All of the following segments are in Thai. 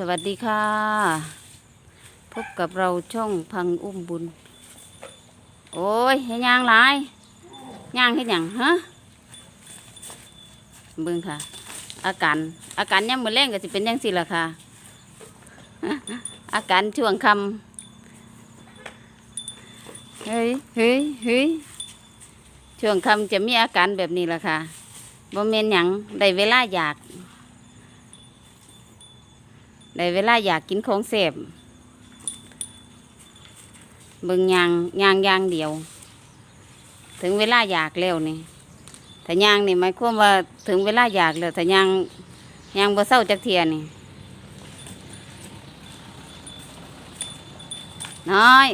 สวัสดีค่ะ พบกับเราช่องพังอุ้มบุญ โอ้ยให้ย่างหลายยางให้หยังฮะเบิ่งค่ะ อาการอาการย่ำมือแรงก็สิเป็นยังสิล่ะค่ะ อาการช่วงคำเฮ้ยเฮ้ยเฮ้ยช่วงคำจะมีอาการแบบนี้ล่ะค่ะบ่เมนหยังได้เวลาอยาก ได้เวลาอยากกินของเสพเบิ่งยางยางยางเดียว ถึงเวลาอยากแล้วนี่ถ้ายางนี่หมายความว่าถึงเวลาอยากแล้วถ้ายางยางบ่เศร้าจักเทียนี่ น้อย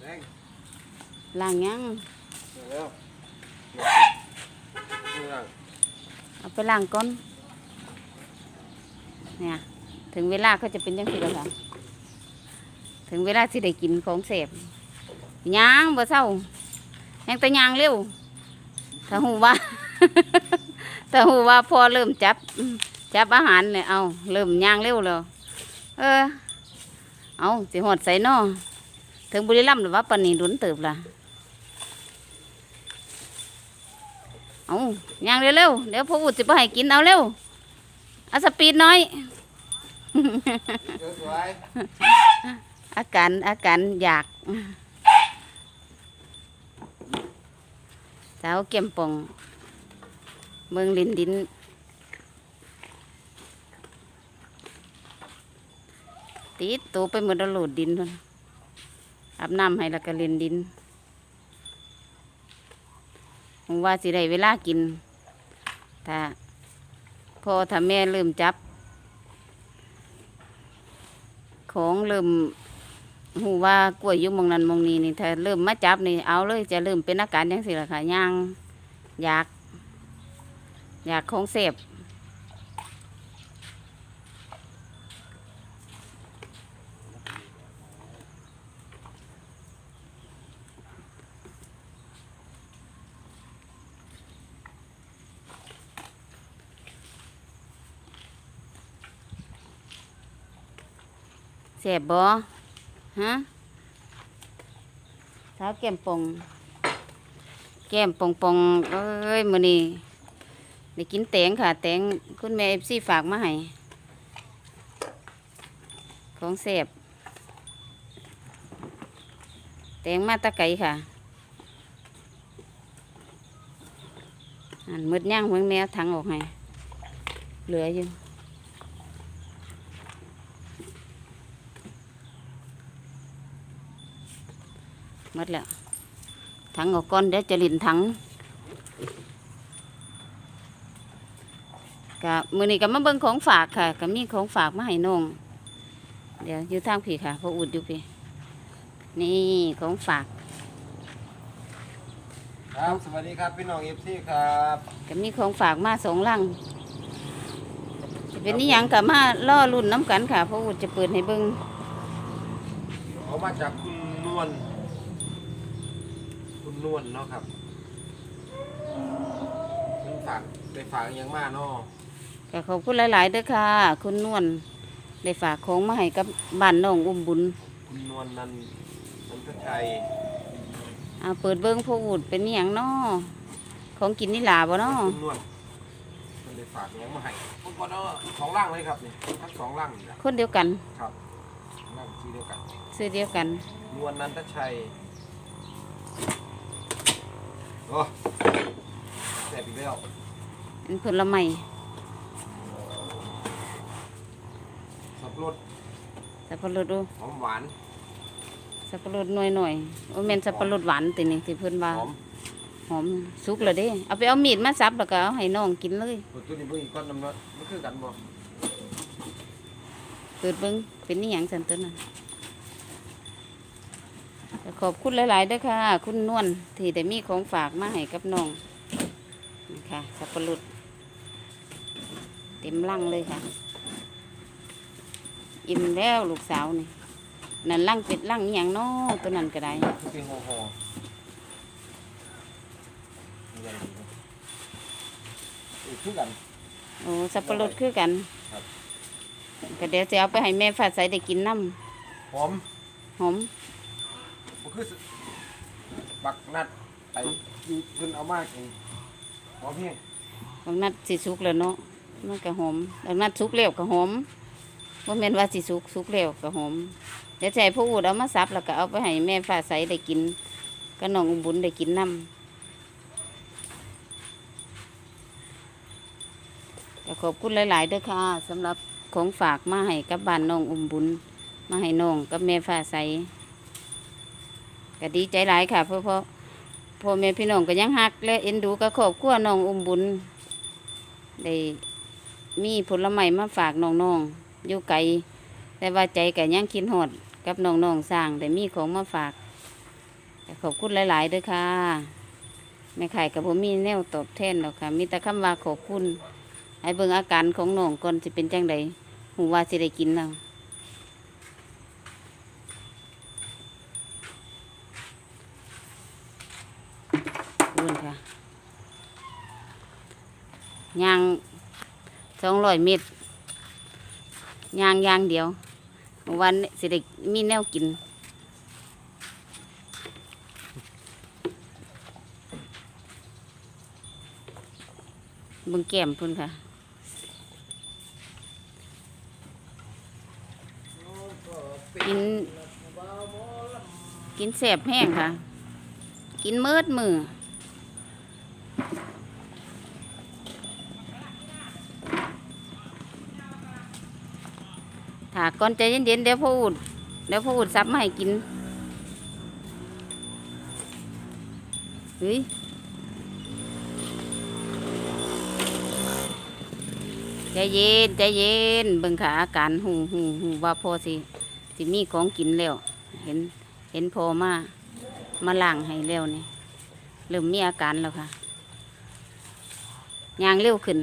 แดง ล้างหยังเร็วนี่ล่ะเอาไปล้างก่อนเนี่ยถึงเวลาเขาจะเป็นยังไงแล้วค่ะถึงเวลาที่ได้กินของเสพยางบ่เศร้ายังแต่ยางเร็วถ้าหูว่าถ้าหูว่าพอเริ่มจับจับอาหารเนี่ยเอาเริ่มยางเร็วแล้วเออ เอาสิหอดใส่นอถึงบุรีรัมย์หรือว่าปานนีดุนเติบล่ะ เอายางเร็วๆเดี๋ยวพ่ออุดจะไปให้กินเอาเร็วเอาสปีดน้อย อาการอาการอยากสาวเก็มปองเมืองลินดินติดตัวไปหมดแล้วโหลดดินพุ่นอาบน้ำให้แล้วก็เล่นดิน ผมว่าสิได้เวลากินถ้าพ่อถ้าแม่เริ่มจับ ของเริ่มหูว่ากล้วยยุ่มองนั้นมองนี้นี่ถ้าเริ่มมาจับนี่เอาเลยจะเริ่มเป็นอาการยังสิละค่ะย่างอยาก อยากของเสพ เสพบ่ฮะสาวแก้มปอง แก้มปองปองเอ้ยมือนี้ได้กินแตงค่ะ แตงคุณแม่เอฟซีฝากมาให้ของเสพแตงมาตะไก่ค่ะอันมืดย่างเมืองแมวถังออกให้เหลืออยู่ หมดแล้วถังออกก้อนเดี๋ยวจะลินถังกับมือนี้ก็มาเบิ่งของฝากค่ะก็มีของฝากมาให้น้องเดี๋ยวอยู่ทางพี่ค่ะเพออุดอยู่พี่นี่ของฝากครับสวัสดีครับพี่น้องเอฟซีครับก็มีของฝากมาสองลังจะเป็นนิยังกับมาล่อรุ่นน้ำกันค่ะเพออุดจะเปิดให้เบิ่งเอามาจากคุณนวล คุณนวลเนาะครับคุณฝากไปฝากอยังมากเนาะก็ขอบคุณหลาย ๆเด้อค่ะ คุณนวลได้ฝากของมาให้กับบ้านน้องอุ้มบุญคุณนวลนันนันทชัยอ่าเปิดเบิ้งพวกอุดเป็นอหย่างน้อของกินนี่หลาบ่น้อคุณนวลมันได้ฝากอยังมาให้คุณก่อนเนาะสองร่างเลยครับนี่ทั้งสองร่างนี่นะคนเดียวกันครับร่างที่เดียวกัน ซื้อเดียวกัน นวลนันทชัย โอ้แสบอีกแล้วเป็นผลไม้สับปะรดแต่พอรดดูหอมหวานสสับปะรดหน่อยหน่อยๆโอ้แม่นสับปะรดหวานตินี่ที่เพิ่นว่าหอมหอมสุกแล้วเด้ เอาไปเอามีดมาสับแล้วก็เอาให้น้องกินเลยตัวนี้เพิ่งอีกก้อนน้ำเนาะมันคือกันบ่เปิดเบิ่งเป็นนี่หยังซั่นตัวนั้นก็ ขอบคุณหลาย ๆเด้อค่ะ คุณนวลที่ได้มีของฝากมาให้กับน้องนี่ค่ะสับปะรดเต็มลังเลยค่ะ อิ่มแล้วลูกสาวนี่นั่นลังเป็ดลังอย่างน้อตัวนั้นก็ได้เป็นหอหอคือกันโอ้สับปะรดคือกันครับก็เดี๋ยวจะเอาไปให้แม่ฟ้าใส่ได้กินน้ำหอมหอม คือบักนัดไอ้ที่เพิ่นเอามากินหอมเพียงบางนัดสิสุกแล้วเนาะมันก็หอมบางนัดสุกแล้วก็หอมว่าแม่นว่าสิสุกสุกแล้วก็หอมเดี๋ยวให้ผู้อูดเอามาสับแล้วก็เอาไปให้แม่ฟ้าใสได้กินก็น้องอุบุญได้กินน้ำก็ขอบคุณหลายๆเด้อค่ะสำหรับของฝากมาให้กับบ้านน้องอุมบุญ มาให้น้องกับแม่ฟ้าใส ก็ดีใจหลายค่ะเพราะเพราะพ่อแม่พี่น้องก็ยังฮัก และเอ็นดูกับครอบครัวน้องอุ้มบุญได้มีผลไม้มาฝากน้องๆอยู่ไกลแต่ว่าใจก็ยังคิดหอดกับน้องๆสร้างได้มีของมาฝากขอบคุณหลายๆเด้วยค่ะแม่ไข่กับผมมีแนวตอบแทนหรอกค่ะ มีแต่คำว่าขอบคุณให้เบิ่งอาการของน้องก่อนสิเป็นจังใดหูว่าสิได้กินแล้วอุ่นค่ะ ยางสองร้อยเมตรยางยางเดียววันสิได้มีแนวกินบึงแก้มพุ่นค่ะกิน กินแสบแห้งค่ะ กินเมิดมือ ถาก่อนใจเย็นๆเดี๋ยวพูดเดี๋ยวพูดซับมาให้กินเฮ้ยใจเย็นใจเย็นเบิ่งขาอาการหูหูหูว่าพอสิสิมีของกินแล้ว เห็นเห็นพอมามาล้างให้แล้วนี่เริ่มมีอาการแล้วค่ะยางเร็วขึ้น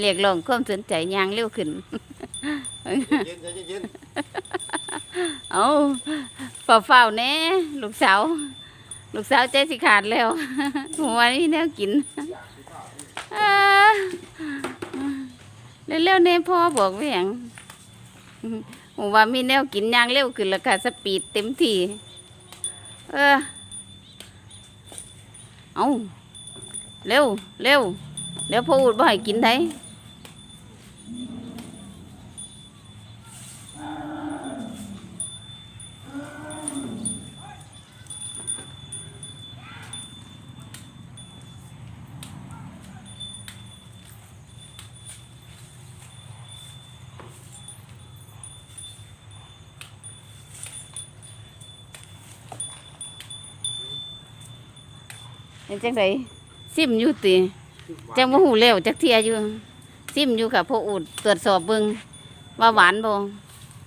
เรียกร้องความสนใจยางเร็วขึ้น เย็นเย็นเอาเฝ้าเฝ้าแน่ลูกสาว ลูกสาวใจสิขาดแล้วหัวนี่แนวกินเร็วๆเน่พ่อบอกไว้อย่างหัว่ามีแนวกินอย่างเร็วขึ้นแล้วค่ะสปีดเต็มที่เออเอาเร็วเร็วเดี๋ยวพ่ออุดบ่ให้กินได้ เป็นจังไดซิมอยู่ติๆจังบ่ฮู้แล้วจักเที่ยอยู่ ซิมอยู่ค่ะพ่ออูดตรวจสอบเบิ่งว่าหวานบ่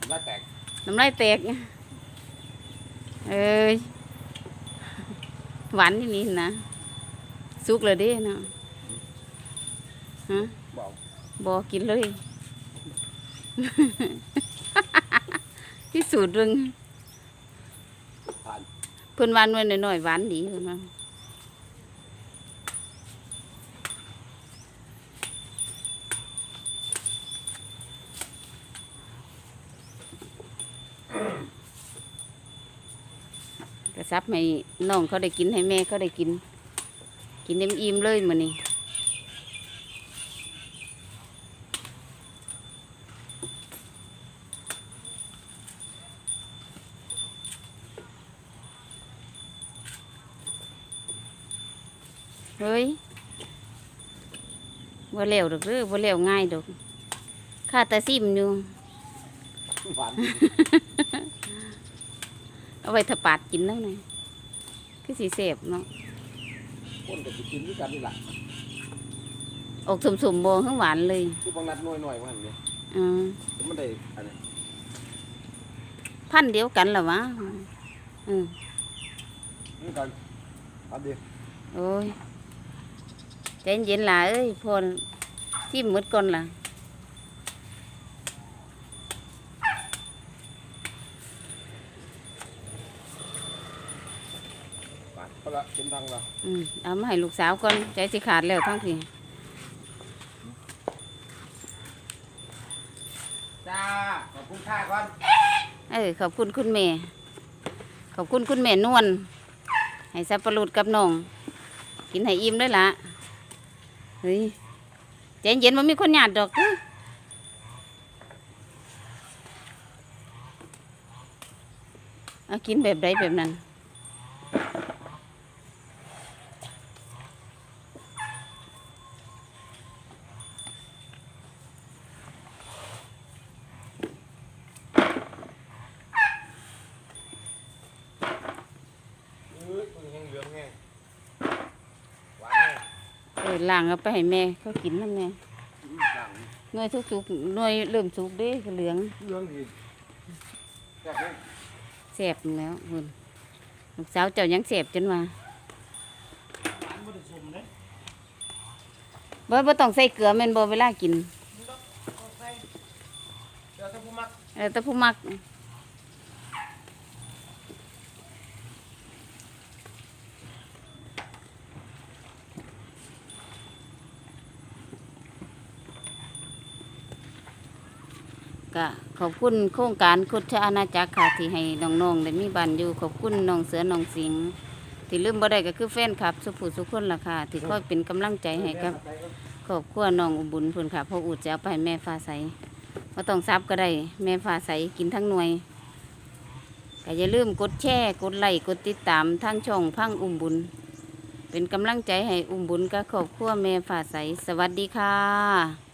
ได้แตกน้ำลายแตกเอ้ยหวานนี่นี่นะสุกเลยเด้เนาะฮะบอกบ่กินเลย ที่สูตรเบิ่งผ่านเพิ่นหวานไว้หน่อยๆหวานดีเพิ่นว่าก็ ซับให้น้องเขาได้กินให้แม่เขาได้กิน กินเต็มอิ่มเลยมือนี้เฮ้ยบ่เร็วดอกเด้อบ่เร็วง่ายดอกข้าแต่ซิมอยู่ หวาน เอาไว้ถ้าปาดกินแล้วหน่อยคือสีเสบเนาะคนก็สิกินด้วยกันนี่ล่ะออกสมๆโบข้างหวานเลยคือบางนัดน้อยๆว่าหั่นนี่อืมแต่มันได้อันนี้พันธุ์เดียวกันเหรอวะอืมนี่กันอันเดียวโอ้ยใจเย็นๆล่ะเอ้ยพอที่มืดก่อนล่ะ ปาดพอ ละกินทางละอืมเอามาให้ลูกสาวก่อนใจสิขาดแล้วทั้งทีจ้าขอบคุณค่าก่อนเออขอบคุณคุณแม่ขอบคุณคุณแม่นวลให้สับปะรดกับน้อง กินให้อิ่มด้วยล่ะเฮ้ยใจเย็นมันมีคนหยาดดอกเด้อเอากินแบบใดแบบนั้น เอ้ยมันยังเหลืองแห้งหวานแห้ง เออล้างเอาไปให้แม่เขากินนั่นแม่หลังหน่วยสุกๆหน่วยเริ่มสุกเด้ก็เหลืองเหลืองอีกแซ่บแห้งแสบแล้วคุณลูกสาวเจ้ายังแสบจนว่าหวานบ่ได้สมเด้บ่บ่ต้องใส่เกลือแม่นบ่เวลากินเดี๋ยวถ้าผู้มัก เออแต่ผู้มัก ก็ขอบคุณโครงการคุชอาณาจักรค่ะที่ให้น้องๆได้มีบ้านอยู่ขอบคุณน้องเสือน้องสิงห์ที่ลืมบ่ได้ก็คือแฟนคลับ สุผู้สุคนล่ะค่ะที่คอยเป็นกำลังใจให้กับครอบครัวน้องอุบุญพุ่นค่ะพ่ออุดจะเอาไปให้แม่ฟ้าใสว่าต้องซับก็ได้แม่ฟ้าใสกินทั้งหน่วยก็อย่าลืมกดแชร์กดไลค์กดติดตามทั้งช่องพังอุ้มบุญ เป็นกำลังใจให้อุ้มบุญกับครอบครัวแม่ฟ้าใสสวัสดีค่ะ